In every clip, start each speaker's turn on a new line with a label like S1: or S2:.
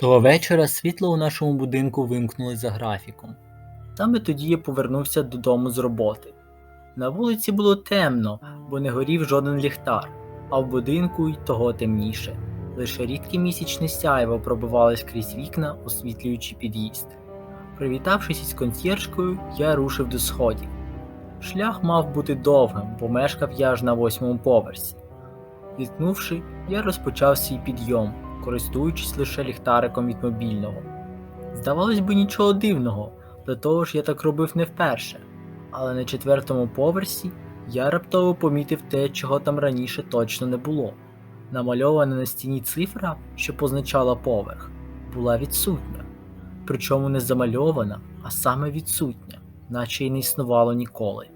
S1: Того вечора світло у нашому будинку вимкнули за графіком. Саме тоді я повернувся додому з роботи. На вулиці було темно, бо не горів жоден ліхтар, а в будинку й того темніше. Лише рідке місячне сяйво пробивалось крізь вікна, освітлюючи під'їзд. Привітавшись із консьєржкою, я рушив до сходів. Шлях мав бути довгим, бо мешкав я аж на восьмому поверсі. Відкнувши, я розпочав свій підйом, користуючись лише ліхтариком від мобільного. Здавалось би, нічого дивного, до того ж я так робив не вперше, але на четвертому поверсі я раптово помітив те, чого там раніше точно не було. Намальована на стіні цифра, що позначала поверх, була відсутня. Причому не замальована, а саме відсутня, наче й не існувало ніколи.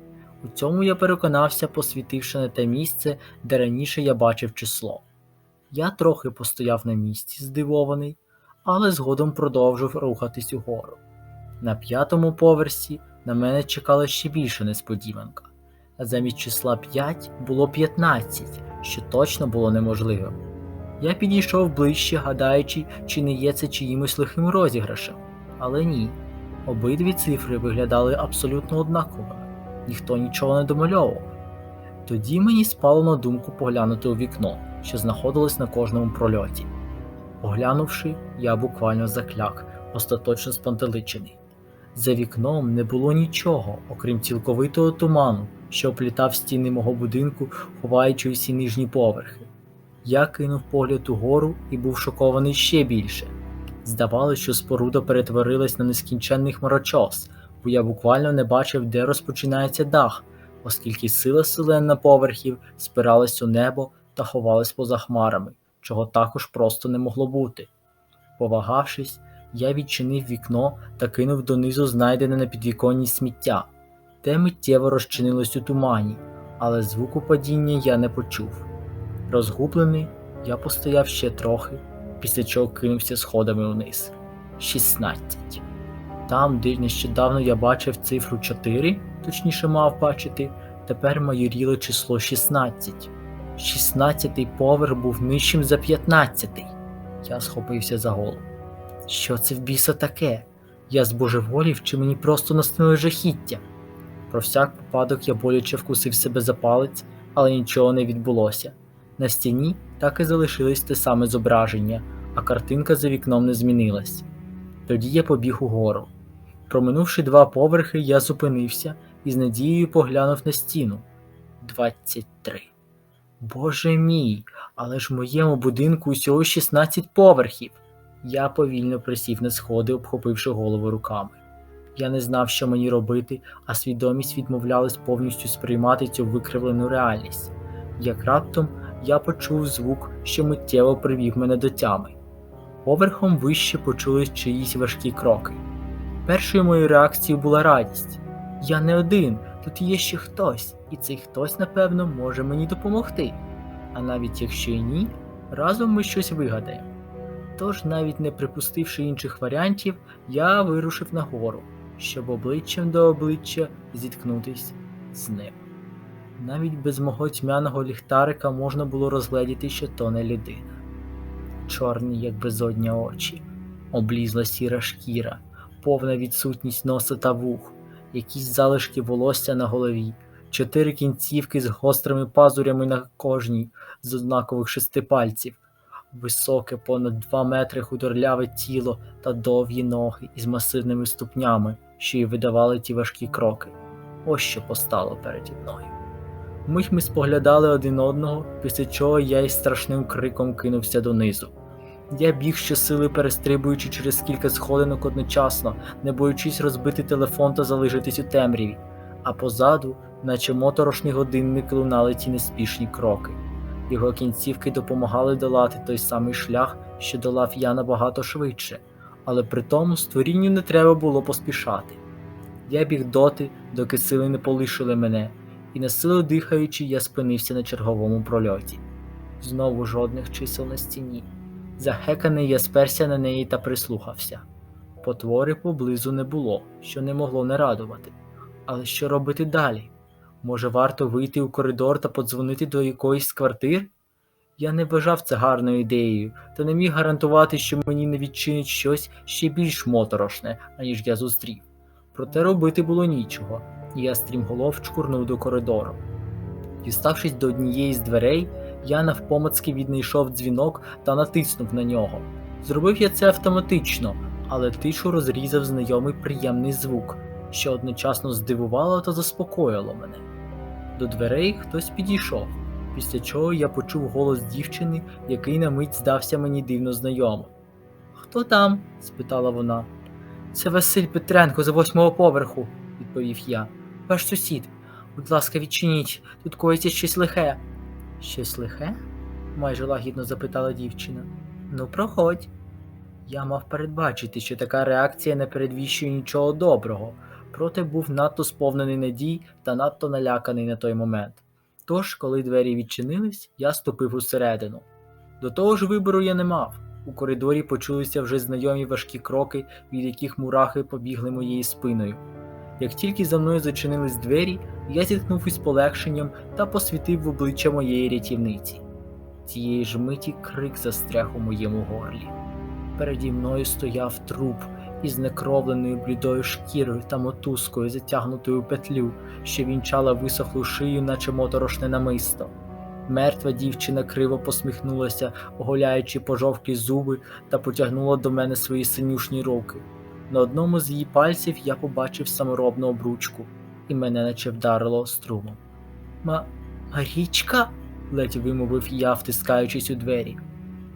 S1: У цьому я переконався, посвітивши на те місце, де раніше я бачив число. Я трохи постояв на місці, здивований, але згодом продовжив рухатись угору. На п'ятому поверсі на мене чекала ще більша несподіванка. Замість числа 5 було 15, що точно було неможливим. Я підійшов ближче, гадаючи, чи не є це чиїмось лихим розіграшем, але ні. Обидві цифри виглядали абсолютно однаковими, ніхто нічого не домальовував. Тоді мені спало на думку поглянути у вікно, що знаходилось на кожному прольоті. Поглянувши, я буквально закляк, остаточно спантеличений. За вікном не було нічого, окрім цілковитого туману, що оплітав стіни мого будинку, ховаючи усі нижні поверхи. Я кинув погляд угору і був шокований ще більше. Здавалося, що споруда перетворилась на нескінченний хмарочос, бо я буквально не бачив, де розпочинається дах, оскільки сила селена поверхів спиралась у небо та ховалась поза хмарами, чого також просто не могло бути. Повагавшись, я відчинив вікно та кинув донизу знайдене на підвіконні сміття. Те миттєво розчинилось у тумані, але звуку падіння я не почув. Розгублений, я постояв ще трохи, після чого кинувся сходами вниз. 16. Там, де нещодавно я бачив цифру 4, точніше мав бачити, тепер майоріло число 16. 16-й поверх був нижчим за 15-й. Я схопився за голову. Що це в біса таке? Я збожеволів чи мені просто наснило жахіття? Про всяк випадок я боляче вкусив себе за палець, але нічого не відбулося. На стіні так і залишилось те саме зображення, а картинка за вікном не змінилась. Тоді я побіг угору. Проминувши два поверхи, я зупинився і з надією поглянув на стіну. 23. Боже мій, але ж в моєму будинку усього 16 поверхів. Я повільно присів на сходи, обхопивши голову руками. Я не знав, що мені робити, а свідомість відмовлялась повністю сприймати цю викривлену реальність. Як раптом я почув звук, що миттєво привів мене до тями. Поверхом вище почулись чиїсь важкі кроки. Першою моєю реакцією була радість. Я не один, тут є ще хтось, і цей хтось, напевно, може мені допомогти. А навіть якщо й ні, разом ми щось вигадаємо. Тож, навіть не припустивши інших варіантів, я вирушив нагору, щоб обличчям до обличчя зіткнутись з ним. Навіть без мого тьмяного ліхтарика можна було розгледіти, що то не людина. Чорні, як безодня очі, облізла сіра шкіра, повна відсутність носа та вух, якісь залишки волосся на голові, чотири кінцівки з гострими пазурями на кожній з однакових шести пальців, високе, понад два метри худорляве тіло та довгі ноги із масивними ступнями, що й видавали ті важкі кроки. Ось що постало переді мною. Мить ми споглядали один одного, після чого я із страшним криком кинувся донизу. Я біг щосили перестрибуючи через кілька сходинок одночасно, не боючись розбити телефон та залишитись у темряві, а позаду, наче моторошні годинники, лунали ті неспішні кроки. Його кінцівки допомагали долати той самий шлях, що долав я набагато швидше, але при тому створінню не треба було поспішати. Я біг доти, доки сили не полишили мене, і насилу дихаючи, я спинився на черговому прольоті. Знову жодних чисел на стіні. Захеканий я сперся на неї та прислухався. Потвори поблизу не було, що не могло не радувати. Але що робити далі? Може, варто вийти у коридор та подзвонити до якоїсь з квартир? Я не вважав це гарною ідеєю, та не міг гарантувати, що мені не відчинить щось ще більш моторошне, аніж я зустрів. Проте робити було нічого, і я стрімголов чкурнув до коридору. Діставшись до однієї з дверей, я навпомацки віднайшов дзвінок та натиснув на нього. Зробив я це автоматично, але тишу розрізав знайомий приємний звук, що одночасно здивувало та заспокоїло мене. До дверей хтось підійшов, після чого я почув голос дівчини, який на мить здався мені дивно знайомим. Хто там? спитала вона. Це Василь Петренко з восьмого поверху, відповів я. Ваш сусід. Будь ласка, відчиніть, тут коїться щось лихе. Щось лихе? майже лагідно запитала дівчина. Ну, проходь. Я мав передбачити, що така реакція не передвіщує нічого доброго, проте був надто сповнений надій та надто наляканий на той момент. Тож, коли двері відчинились, я ступив усередину. До того ж вибору я не мав. У коридорі почулися вже знайомі важкі кроки, від яких мурахи побігли моєю спиною. Як тільки за мною зачинились двері, я зіткнув із полегшенням та посвітив в обличчя моєї рятівниці. Цієї ж миті крик застряг у моєму горлі. Переді мною стояв труп із некровленою блідою шкірою та мотузкою, затягнутою петлю, що вінчала висохлу шию, наче моторошне намисто. Мертва дівчина криво посміхнулася, оголяючи пожовклі зуби, та потягнула до мене свої синюшні руки. На одному з її пальців я побачив саморобну обручку, і мене наче вдарило струмом. Ма Марічка? ледь вимовив я, втискаючись у двері.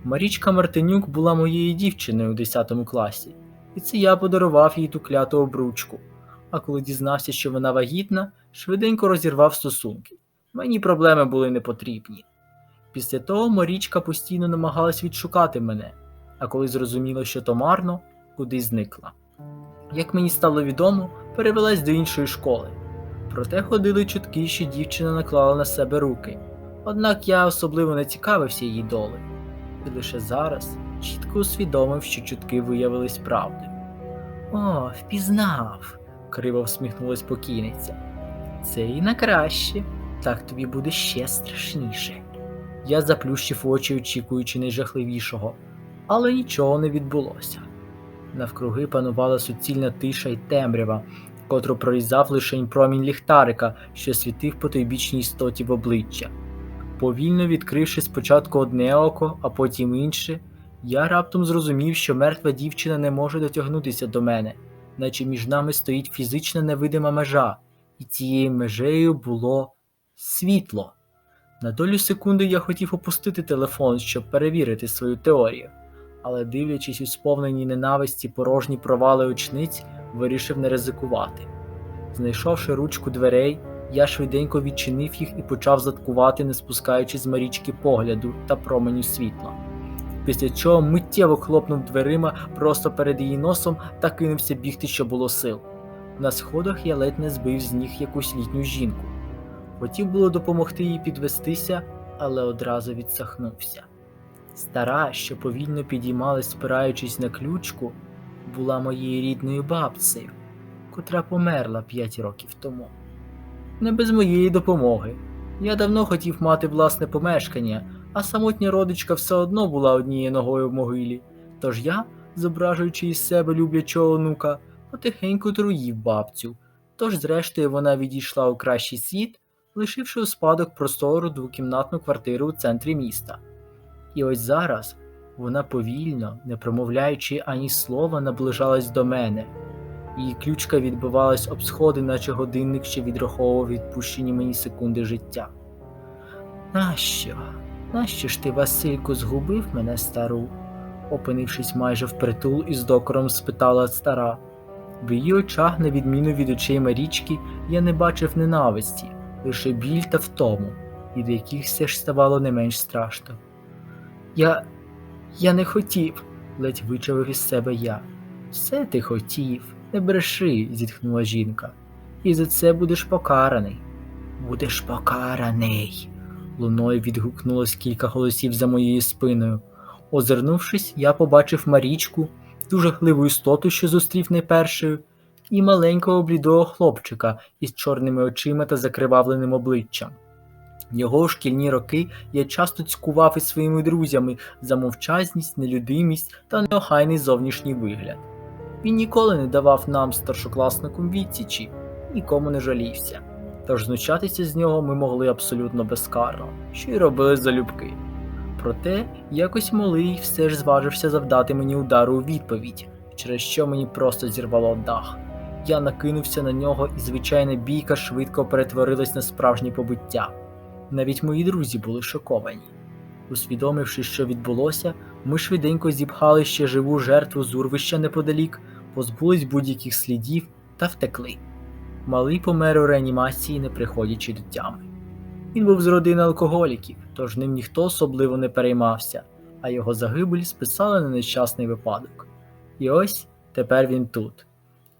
S1: Марічка Мартинюк була моєю дівчиною у 10 класі, і це я подарував їй ту кляту обручку. А коли дізнався, що вона вагітна, швиденько розірвав стосунки. Мені проблеми були не потрібні. Після того Марічка постійно намагалась відшукати мене, а коли зрозуміла, що то марно, кудись зникла. Як мені стало відомо, перевелась до іншої школи. Проте ходили чутки, що дівчина наклала на себе руки. Однак я особливо не цікавився її долею, і лише зараз чітко усвідомив, що чутки виявились правдою. О, впізнав, криво всміхнулась покійниця. Це і на краще, так тобі буде ще страшніше. Я заплющив очі, очікуючи найжахливішого, але нічого не відбулося. Навкруги панувала суцільна тиша й темрява, котру прорізав лишень промінь ліхтарика, що світив по тойбічній істоті в обличчя. Повільно відкривши спочатку одне око, а потім інше, я раптом зрозумів, що мертва дівчина не може дотягнутися до мене, наче між нами стоїть фізична невидима межа, і цією межею було світло. На долю секунди я хотів опустити телефон, щоб перевірити свою теорію, але, дивлячись у сповнені ненависті порожні провали очниць, вирішив не ризикувати. Знайшовши ручку дверей, я швиденько відчинив їх і почав заткувати, не спускаючи з Марічки погляду та променю світла. Після чого миттєво хлопнув дверима просто перед її носом та кинувся бігти, що було сил. На сходах я ледь не збив з ніг якусь літню жінку. Хотів було допомогти їй підвестися, але одразу відсахнувся. Стара, що повільно підіймалась, спираючись на ключку, була моєю рідною бабцею, котра померла п'ять років тому. Не без моєї допомоги. Я давно хотів мати власне помешкання, а самотня родичка все одно була однією ногою в могилі. Тож я, зображуючи із себе люблячого онука, потихеньку труїв бабцю. Тож, зрештою, вона відійшла у кращий світ, лишивши у спадок простору двокімнатну квартиру у центрі міста. І ось зараз вона повільно, не промовляючи ані слова, наближалась до мене. Її ключка відбивалась об сходи, наче годинник, що відраховував відпущені мені секунди життя. Нащо? Нащо ж ти, Васильку, згубив мене стару? опинившись майже впритул, із докором спитала стара. В її очах, на відміну від очей Марічки, я не бачив ненависті, лише біль та втому, від яких все ж ставало не менш страшно. Я. я не хотів, ледь вичавив із себе я. Все ти хотів, не бреши, зітхнула жінка. І за це будеш покараний. Будеш покараний. Луною відгукнулось кілька голосів за моєю спиною. Озирнувшись, я побачив Марічку, ту жахливу істоту, що зустрів не першою, і маленького блідого хлопчика із чорними очима та закривавленим обличчям. Його шкільні роки я часто цькував із своїми друзями за мовчазність, нелюдимість та неохайний зовнішній вигляд. Він ніколи не давав нам, старшокласникам, відсічі, нікому не жалівся. Тож знущатися з нього ми могли абсолютно безкарно, що й робили залюбки. Проте якось малий все ж зважився завдати мені удару у відповідь, через що мені просто зірвало дах. Я накинувся на нього, і звичайна бійка швидко перетворилась на справжнє побиття. Навіть мої друзі були шоковані. Усвідомивши, що відбулося, ми швиденько зіпхали ще живу жертву з урвища неподалік, позбулись будь-яких слідів та втекли. Малий помер у реанімації, не приходячи до тями. Він був з родини алкоголіків, тож ним ніхто особливо не переймався, а його загибель списали на нещасний випадок. І ось тепер він тут.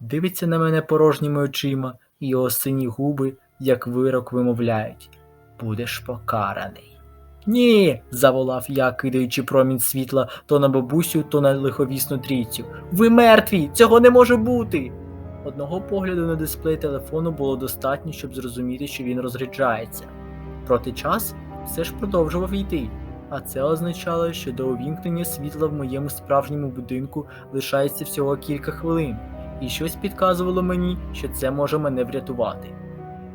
S1: Дивиться на мене порожніми очима, і його сині губи, як вирок, вимовляють Будеш покараний. Ні. заволав я, кидаючи промінь світла то на бабусю, то на лиховісну трійцю. Ви мертві! Цього не може бути. Одного погляду на дисплей телефону було достатньо, щоб зрозуміти, що він розряджається. Проте час все ж продовжував йти, а це означало, що до увімкнення світла в моєму справжньому будинку лишається всього кілька хвилин, і щось підказувало мені, що це може мене врятувати.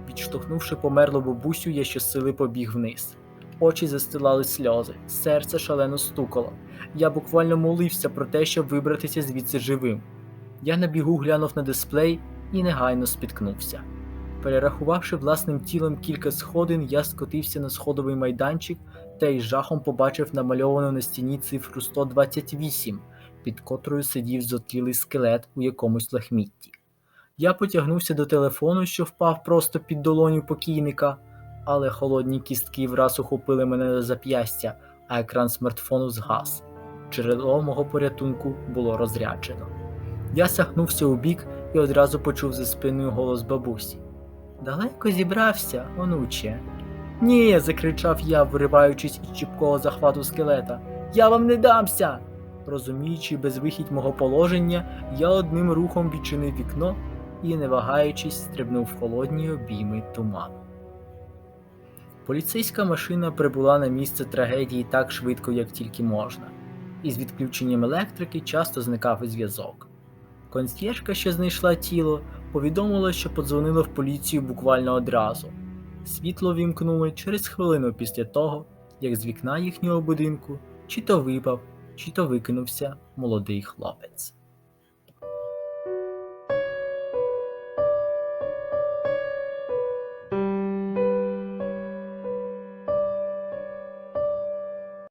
S1: Відштовхнувши померлу бабусю, я щосили побіг вниз. Очі застилали сльози, серце шалено стукало. Я буквально молився про те, щоб вибратися звідси живим. Я на бігу глянув на дисплей і негайно спіткнувся. Перерахувавши власним тілом кілька сходин, я скотився на сходовий майданчик та із жахом побачив намальовану на стіні цифру 128, під котрою сидів зотлілий скелет у якомусь лахмітті. Я потягнувся до телефону, що впав просто під долоню покійника, але холодні кістки враз ухопили мене за зап'ястя, а екран смартфону згас. Джерело мого порятунку було розряджено. Я сахнувся у бік і одразу почув за спиною голос бабусі. Далеко зібрався, онуче. Ні, закричав я, вириваючись із чіпкого захвату скелета. Я вам не дамся. Розуміючи безвихідь мого положення, я одним рухом відчинив вікно і, не вагаючись, стрибнув в холодні обійми туману. Поліцейська машина прибула на місце трагедії так швидко, як тільки можна, і з відключенням електрики часто зникав і зв'язок. Консьєржка, що знайшла тіло, повідомила, що подзвонила в поліцію буквально одразу. Світло вімкнули через хвилину після того, як з вікна їхнього будинку чи то випав, чи то викинувся молодий хлопець.